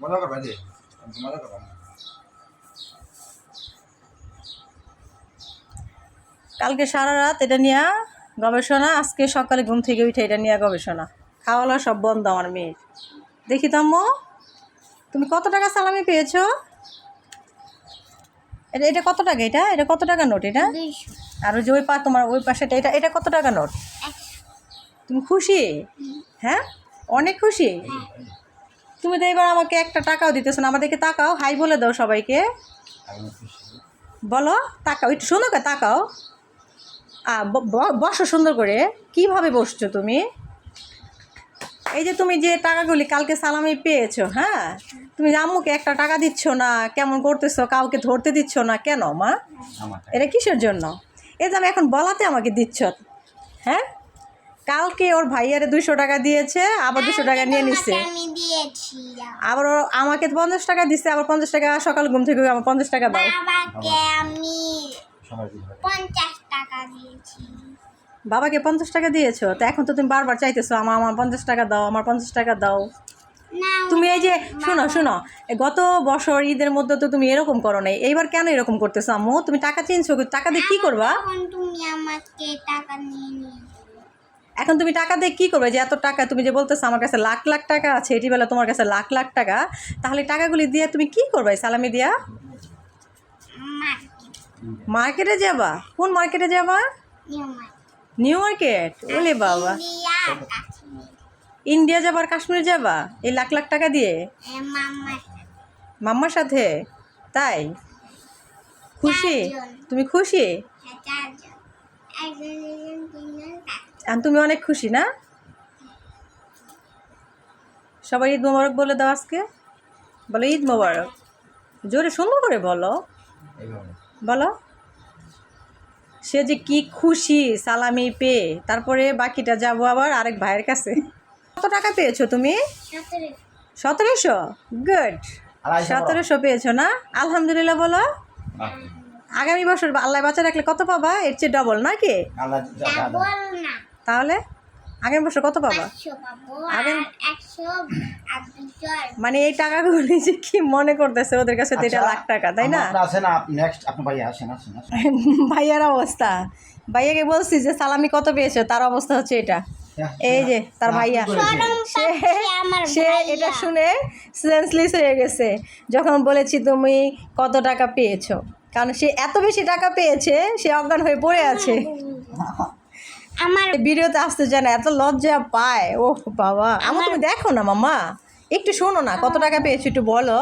মজা করবা যে মজা করবা কালকে সারা রাত এটা নিয়ে গবেষণা আজকে সকালে ঘুম থেকে উঠে এটা নিয়ে গবেষণা। খাওয়ালা সব বন্ধ আমার মেয়ের। দেখি তাম্মু তুমি কত টাকা সালামি পেয়েছ? এটা এটা কত টাকা এটা? এটা কত টাকা নোট এটা? আর ওই যে ওই পা তোমার ওই পাশেটা এটা এটা কত টাকা নোট? তুমি খুশি? হ্যাঁ? অনেক খুশি? তুমি তো এবার আমাকে একটা টাকাও দিতেছো না আমাদেরকে তাকাও হাই বলে দাও সবাইকে। বলো তাকাও একটু সুন্দর করে তাকাও। আ, বসো সুন্দর করে কীভাবে বসছো তুমি? এই যে তুমি যে টাকাগুলি কালকে সালামি পেয়েছ হ্যাঁ? তুমি আম্মুকে একটা টাকা দিচ্ছ না কেমন করতেছো কাউকে ধরতে দিচ্ছ না কেন মা? এটা কিসের জন্য? এই যে আমি এখন বলাতে আমাকে দিচ্ছ হ্যাঁ? কালকে ওর ভাইয়ারে দুশো টাকা দিয়েছে আবার দুশো টাকা নিয়ে নিচ্ছে আবার ও আমাকে পঞ্চাশ টাকা দিচ্ছে আবার পঞ্চাশ টাকা সকাল ঘুম থেকে আমার পঞ্চাশ টাকা দাও। বাবাকে আমি পঞ্চাশ টাকা দিয়েছি। বাবাকে পঞ্চাশ টাকা দিয়েছ? তো এখন তো তুমি বারবার চাইতেছো আমার আমার পঞ্চাশ টাকা দাও আমার পঞ্চাশ টাকা দাও। তুমি এই যে শোনো শোনো গত বছর ঈদের মধ্যে তো তুমি এরকম করো নাই এইবার কেন এরকম করতেছো আম্মু? তুমি টাকা চেঞ্জছো টাকা দিয়ে কী করবা? তুমি আমাকে টাকা নিয়ে নিয়ে এখন তুমি টাকা দিয়ে কী করবে? যে এত টাকা তুমি যে বলতেছো আমার কাছে লাখ লাখ টাকা আছে এটি বেলা তোমার কাছে লাখ লাখ টাকা তাহলে টাকাগুলি দিয়ে তুমি কি করবে? সালামি দিয়া। মার্কেটে। যাবা? কোন মার্কেটে যাবা? New market. ওলে বাবা। ইন্ডিয়া যাবার কাশ্মীর যাবা? এই লাখ লাখ টাকা দিয়ে? মাম্মার সাথে। তাই? খুশি? তুমি খুশি? আর তুমি অনেক খুশি না? সবাই ঈদ মোবারক বলে দাও আজকে। বলো ঈদ মোবারক। জোরে সুন্দর করে বলো। বলো। সে যে কি খুশি সালামি পেয়ে। তারপরে বাকিটা যাব আবার আরেক ভাইয়ের কাছে। কত টাকা পেয়েছ তুমি? সতেরোশো। গুড। সতেরোশো পেয়েছ না? আলহামদুলিল্লাহ বলো। আগামী বছর আল্লাহ বাচ্চা রাখলে কত পাবা? এর চেয়ে ডবল নাকি তাহলে আগামী বছর কত পাবা? পাঁচশো পাবো আগে- আর একশো আর দুশো আর মানে এই টাকাগুলি যে কি মনে করতেছে ওদের কাছে? তো এটা আচ্ছা, লাখ টাকা তাই না? আসেন নেক্সট আপনার ভাই আসেন আসেন আসেন। ভাইয়ার অবস্থা। ভাইয়াকে বলছি যে সালামি কত পেয়েছ? তার অবস্থা হচ্ছে এটা। হ্যাঁ, এই যে তার ভাইয়া। সে সে এটা শুনে সেন্সলেস হয়ে গেছে। যখন বলেছি তুমি কত টাকা পেয়েছ? কারণ সে এত বেশি টাকা পেয়েছে সে অজ্ঞান হয়ে পড়ে আছে। আমার ভিডিওতে আসতে চায় না এত লজ্জা পায়। ও বাবা। আমার তুমি দেখো না মামা। একটু শোনো না কত টাকা পেয়েছ একটু বলো।